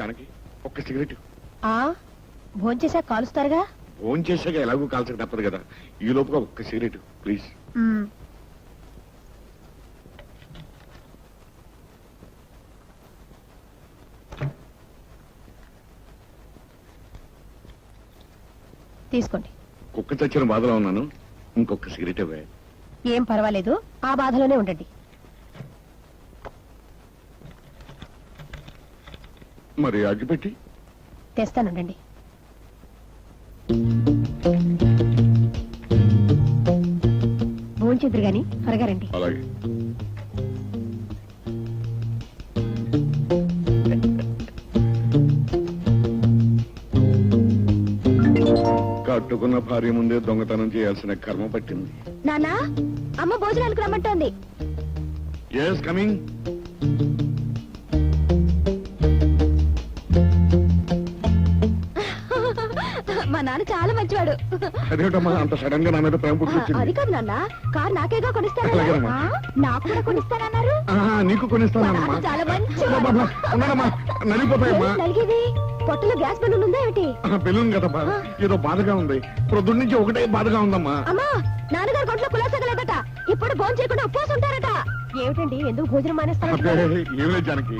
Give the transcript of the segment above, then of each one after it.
దానికి ఒక్క సిగరెట్ ఆ? భోంచేసా కాలుస్తారుగా? ఫోన్ చేశాక ఎలాగో కాల్చక తప్పదు కదా. ఈ లోపుగా ఒక్క సిగరెట్ ప్లీజ్. మ్మ్. తీసుకోండి. కుక్క చచ్చిన బాధలో ఉన్నాను. ఇంకొక సిగరెట్ ఇవ్వే. ఏం పర్వాలేదు. ఆ బాధలోనే ఉండండి. మరి అగ్గిపెట్టి? తెస్తానుండండి. భోంచెద్దురు గాని త్వరగా రండి అలాగే. కట్టుకున్న భార్య ముందే దొంగతనం చేయాల్సిన కర్మ పట్టింది. నానా అమ్మ భోజనానికి రమ్మంటోంది. ఎస్ కమింగ్ చాలా మంచివాడు. అదేమిటమ్మా అంత సడన్గా నా మీద ప్రేమ అది కాదు నాన్న కార్ నాకేగా నాకు కూడా కొనిస్తానన్నారు? నీకు కొనిస్తానమ్మా. చాలా నలిగిపోతాయమ్మా. నలిగేది? పొట్టలో గ్యాస్ బెలూన్ ఉందా ఏమిటి? బెలూన్ కదమ్మా ఏదో బాధగా ఉంది. ప్రొద్దున్న నుంచి ఒకటే బాధగా ఉందమ్మా. అమ్మా నాన్నగారు కొంట్లో కులాసగలేదట ఇప్పుడు భోజనం చేయకుండా ఉపవాసం ఉంటారట. ఏమిటండి ఎందుకు భోజనం అబ్బే, మానేస్తారట ఏం లేదు జానకి.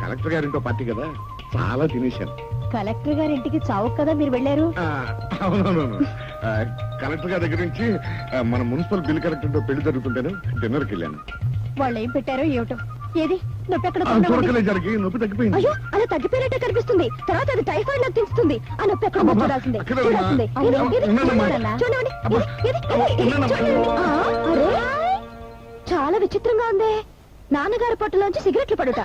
కలెక్టర్ గారింటో పార్టీ కదా. చాలా తినేశాను. కలెక్టర్ గారి ఇంటికి చావు కదా మీరు వెళ్ళారు? అవునవునవును. కలెక్టర్ గారి దగ్గర నుంచి మన మున్సిపల్ బిల్ కలెక్టర్తో పెళ్ళి జరుగుతుంటేను డిన్నర్కి వెళ్ళాను. వాళ్ళు ఏం పెట్టారో ఏమిటో? ఏది? నొప్పి ఎక్కడ జరిగి నొప్పి తగ్గిపోయింది. అయ్యో అలా తగ్గిపోయినట్టే కనిపిస్తుంది. తర్వాత అది టైఫాయిడ్ లాగా తెలుస్తుంది. ఆ నొప్పి ఎక్కడ చూడాల్సిందే. అక్కడే. చూడాల్సిందే. చాలా విచిత్రంగా ఉంది. నాన్నగారి పొట్టలోంచి సిగరెట్లు పడుట.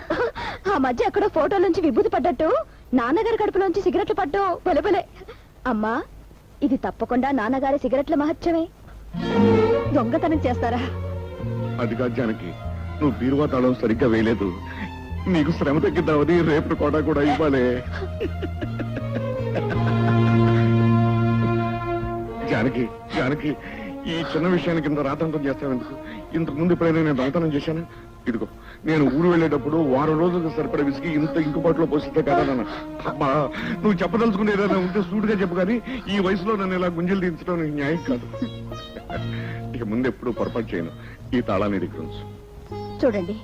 ఆ మధ్య ఎక్కడో ఫోటోలోంచి విభూతి పడ్డట్టు. నాన్నగారి కడుపులోంచి సిగరెట్లు పడ్డం బలబలే అమ్మా ఇది తప్పకుండా నాన్నగారి సిగరెట్ల మహత్యమే. దొంగతనం చేస్తారా? అది జానకి నువ్వు బీరువా తాళం సరిగ్గా వేయలేదు. నీకు శ్రమ తగ్గిద్దామని రేపు కూడా కూడా ఇవ్వాలి. జానకి జానకి ఈ చిన్న విషయానికి ఇంత రాతంతం చేస్తావెందుకు? ఇంతకు ముందు ఎప్పుడైనా నేను దొంగతనం చేశాను? ఇదిగో నేను ఊరు వెళ్ళేటప్పుడు వారం రోజులకు సరిపడే విసిగి ఇంత ఇంకుబాటులో పోసితే కదా నాన్న. అమ్మా నువ్వు చెప్పదలుచుకునే ఏదైనా ఉంటే సూటిగా చెప్పు కానీ ఈ వయసులో నన్ను ఇలా గుంజలు దించడం న్యాయం కాదు. ఇక ముందు ఎప్పుడు పొరపాటు చేయను. ఈ తాళాన్ని దగ్గర చూడండి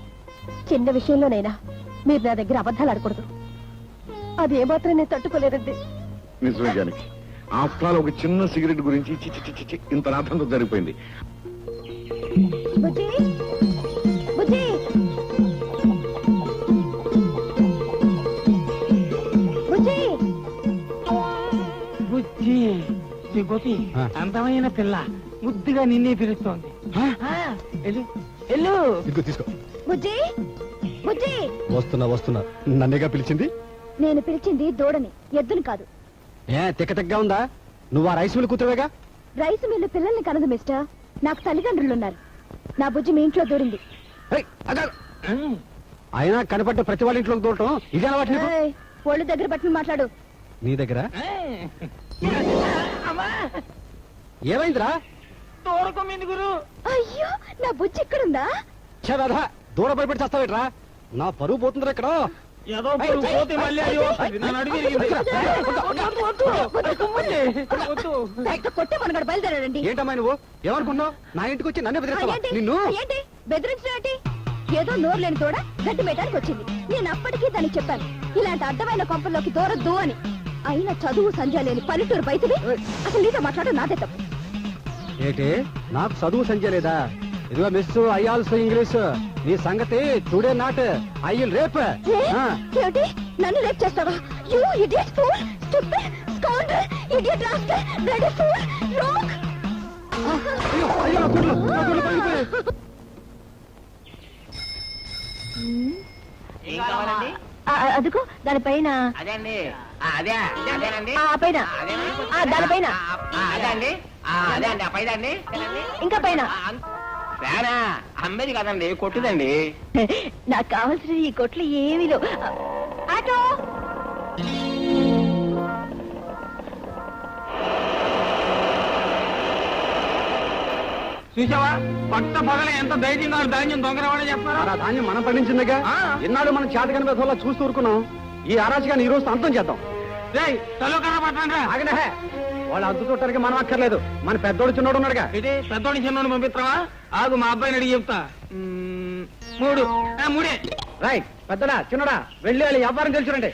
చిన్న విషయంలోనైనా మీరు నా దగ్గర అబద్ధాలు ఆడకూడదు. అది ఏమాత్రం నేను తట్టుకోలేదండి. నిజమే జానకి. ఆఫ్టర్ ఆల్ ఒక చిన్న సిగరెట్ గురించి ఇంత రాతంతో జరిగిపోయింది. గోపి అందమైన పిల్ల. ముద్దుగా నిన్నే పిలుస్తోంది. ఇదిగో తీసుకో. బుజ్జి బుజ్జి. వస్తున్నా వస్తున్నా. నన్నేగా పిలిచింది? నేను పిలిచింది దూడని ఎద్దుని కాదు. ఏ తిక్క తిక్కగా ఉందా? నువ్వు ఆ రైస్ మిల్ కూతురువేగా? రైసు మిల్లు పిల్లల్ని కనదు మిస్టర్. నాకు తల్లిదండ్రులు ఉన్నారు నా బుజ్జి మీ ఇంట్లో దూరింది. అయినా కనపడ్డ ప్రతి వాళ్ళ ఇంట్లోకి దూరటం ఇదే అలవాటు ఒళ్ళు దగ్గర పట్టుకుని మాట్లాడు. నీ దగ్గర? ఏమైందిరా తోడుకోమింది గురు అయ్యో నా బుజ్జి ఇక్కడుందా చదదా దూర భయపడి చేస్తావేట్రా నా పరువు పోతుందిరా ఇక్కడ ఏదో పొరుగు పోతే మళ్ళీ అది వస్తుంది. నన్ను అడిగి ఇరిగింది. వద్దు, వద్దు, వద్దు, కుమ్మండి. వద్దు. అయితే కొట్టే మనగడ బయలుదేరాడండి ఏంటమ్మా నువ్వు ఏమనుకున్నావు నా ఇంటికి వచ్చి నన్నే బెదిరిస్తావా ఏంటి? నిన్ను ఏంటి బెదిరించడం ఏంటి ఏదో నోరు లేని తోడ గడ్డి మేయడానికి వచ్చింది నేను అప్పటికీ దానికి చెప్పాను ఇలాంటి అడ్డమైన కొంపల్లోకి దూరద్దు అని అయినా చదువు సంధ్య లేని పల్లెటూరు బయటది? అసలు నీతో మాట్లాడడం నాదే తప్పు. ఏంటి? నాకు చదువు సంజయ్ లేదా? ఇదిగో మిస్ ఐ ఆల్సో ఇంగ్లీష్ నీ సంగతి today not I will rape ఏ? ఏమిటి? నన్ను రేప్ చేస్తావా? You idiot fool stupid scoundrel idiot rascal bloody fool rogue అయ్యో అయ్యో నా గుడ్లు నా గుడ్లు పగిలిపోయాయి. ఏం కావాలండి? అదుకు దానిపైన అదే అండి అదే అదేనండి. ఆ పైన. ఆ, దానిపైన అదే అండి ఆ, అదే అండి ఆ పైదండి. ఇంకా పైన. ఫ్యానా? అమ్మేది కదండి కొట్టుదండి. నాకు కావాల్సిన ఈ కొట్లు ఏమీ లేవు. ఆటో! చూసావా? పట్ట పగల ఎంత ధైర్యంగా ధాన్యం దొంగరవాడని చెప్తారా ఆ ధాన్యం మనం పండించిందిగా? ఆ. ఎన్నాడు మనం చేతకని వల్ల చూస్తూ ఊరుకున్నాం? ఈ అరాచకాన్ని ఈ రోజు అంతం చేద్దాం. ఆగనే వాళ్ళు అద్దు చూడటానికి మనం అక్కర్లేదు. మన పెద్దోడు చిన్నోడు ఉన్నాడుగా. ఇది పెద్దోడి చిన్నోడిని పంపిస్తావా? ఆగు మా అబ్బాయిని అడిగి చెప్తా. మూడు. మూడే. రైట్ పెద్దడా చిన్నడా వెళ్ళి వెళ్ళి వ్యాపారం తెలుసురండి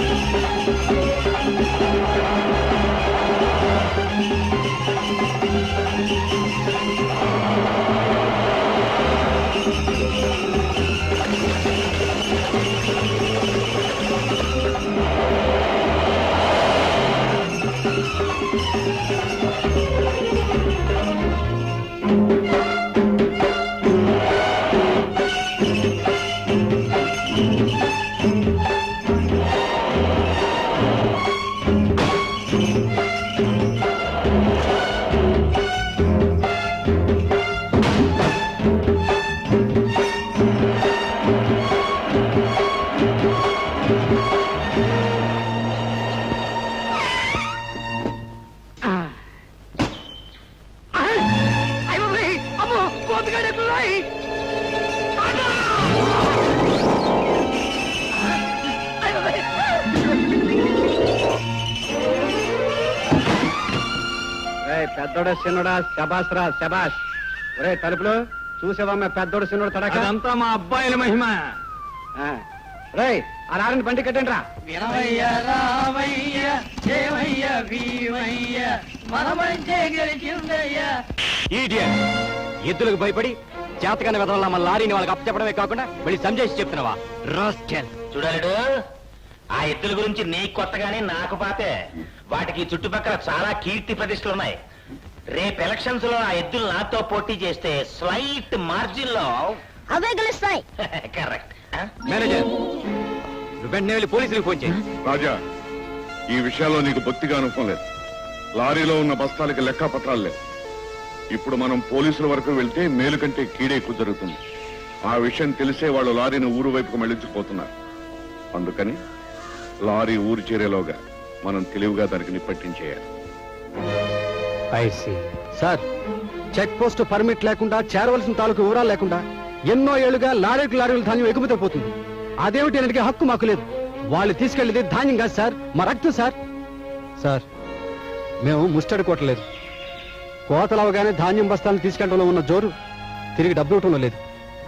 పెద్దోడా చిన్నడా శబాస్ రా శబాష్. ఒరే తలుపులు చూసేవమ్మ పెద్దోడు చిన్నోడు తడక. అదంతా మా అబ్బాయిల మహిమ. రేయ్ ఆ లారీని బండి కట్టండి రా వినవయ్య రావయ్య దేవయ్య భీమయ్య మనమంటే గెలిచిందయ్యా. ఈడియట్ ఎద్దులకు భయపడి చేతకాని విధంగా మన లారీని వాళ్ళకి అప్పచెప్పడమే కాకుండా వెళ్ళి సంజేసి చెప్తున్నావా? రాస్కెల్. చూడలేడు? ఆ ఎద్దుల గురించి నీ కొత్తగానే నాకు పాతే. వాటికి చుట్టుపక్కల చాలా కీర్తి ప్రతిష్టలు ఉన్నాయి. రేపు ఎలక్షన్స్లో ఆ ఎద్దులు నాతో పోటీ చేస్తే స్లైట్ మార్జిన్లో అవే గెలుస్తాయి. కరెక్ట్. మేనేజర్ నువ్వు వెంటనే వెళ్ళి పోలీసులకు ఫోన్ చేయి. రాజా ఈ విషయాల్లో నీకు బొత్తిగా అనుభవం లేదు. లారీలో ఉన్న బస్తాలకి లెక్క పత్రాలు లేవు. ఇప్పుడు మనం పోలీసుల వరకు వెళ్తే మేలు కంటే కీడే ఎక్కువ జరుగుతుంది. ఆ విషయం తెలిసే వాళ్ళు లారీని ఊరు వైపుకు మళ్ళించిపోతున్నారు అందుకని లారీ ఊరు చేరేలోగా మనం తెలివిగా దానికి నిప్పట్టించేయాలి I see sir check post permit లేకుండా చేరవలసిన తాలూకు వివరాలు లేకుండా ఎన్నో ఏళ్ళుగా లారీలకు లారీలు ధాన్యం ఎగుమతి పోతుంది అదేమిటి అడిగే హక్కు మాకు లేదు. వాళ్ళు తీసుకెళ్ళేది ధాన్యం కాదు సార్ మా రక్తం సార్ సార్ మేము ముస్టడి కొట్టలేదు కోతలవగానే ధాన్యం బస్తాలను తీసుకెళ్ళడంలో ఉన్న జోరు తిరిగి డబ్బు ఇవ్వటంలో లేదు.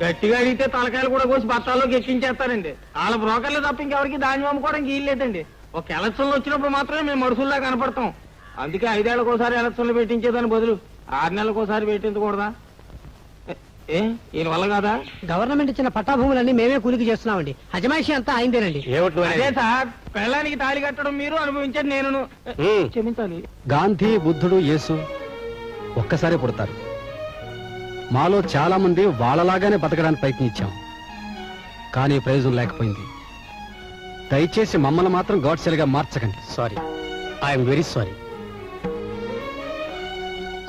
గట్టిగా అడిగితే తలకాయలు కూడా కోసి బత్తాల్లోకి ఎక్కించేస్తారండి వాళ్ళ బ్రోకర్లు తప్ప ఇంకెవరికి ధాన్యం అమ్ముకోవడానికి వీల్లేదండి ఒక ఎలక్షన్లు వచ్చినప్పుడు మాత్రమే మేము మనుషుల్లా కనపడతాం. అందుకే ఐదేళ్ళకు ఒకసారి ఎలక్షన్లు పెట్టించేదాని బదులు ఆరు నెలలకు ఒకసారి పెట్టించకూడదా? ఏ- ఈయన వల్ల కాదా? గవర్నమెంట్ ఇచ్చిన పట్టాభూములన్నీ మేమే కూలికి చేస్తున్నామండి. అజమాయిషి అంతా అయిందేనండి ఏమిటి అదే? సార్ పెళ్ళానికి తాళి కట్టడం మీరు అనుభవించేది నేను. క్షమించాలి. గాంధీ బుద్ధుడు యేసు ఒక్కసారి పుడతారు. మాలో చాలా మంది వాళ్ళలాగానే బతకడానికి ప్రయత్నించాం. కానీ ప్రయోజనం లేకపోయింది. దయచేసి మమ్మల్ని మాత్రం గాడ్సెల్గా మార్చకండి. సారీ ఐఎమ్ వెరీ సారీ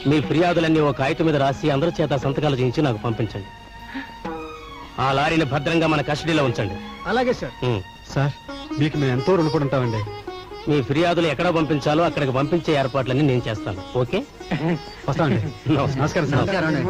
మీ ఫిర్యాదులన్నీ ఒక కాగితం మీద రాసి అందరి చేత సంతకాలు చేయించి నాకు పంపించండి. ఆ లారీని భద్రంగా మన కస్టడీలో ఉంచండి. అలాగే సార్. ఉమ్. సార్ మీకు మేము ఎంతో రుణపడి ఉంటామండి మీ ఫిర్యాదులు ఎక్కడ పంపించాలో అక్కడికి పంపించే ఏర్పాట్లన్నీ నేను చేస్తాను. ఓకే? వస్తామండి. నమస్కారం. సార్.